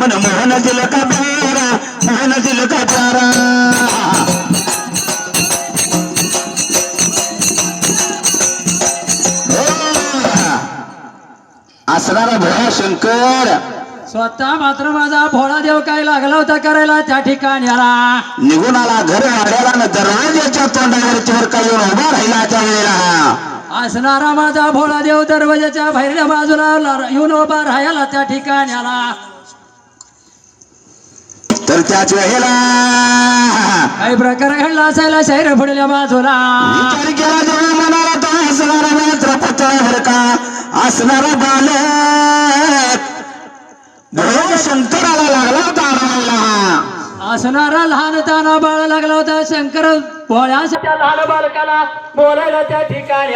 मन मोहन दिल का प्यारा मोहन दिल का प्यारा असणारा भोळा शंकर स्वतः मात्र माझा भोळा देव काय लागला होता करायला? त्या ठिकाणी आला. निघून आला घर वाड्याला न दरवाज्याच्या तोंडावरची वर काही उभा राहिला त्या वेळेला. असणारा माझा भोळा देव दरवाजाच्या बाहेरच्या बाजूला येऊन उभा राहायला त्या ठिकाणी आला. तर त्याच वेळेला काही प्रकार घडला असायला शहर पुढल्या बाजूला. विचार केला जेव्हा मनाला तो असणारा मात्र पत्रावर का असणारा बालक. भोळा शंकराला लागला होता आरवायला असणारा लहान ताना बाळ लागला होता शंकर. भोळ्या लहान बालकाला बोलायला त्या ठिकाणी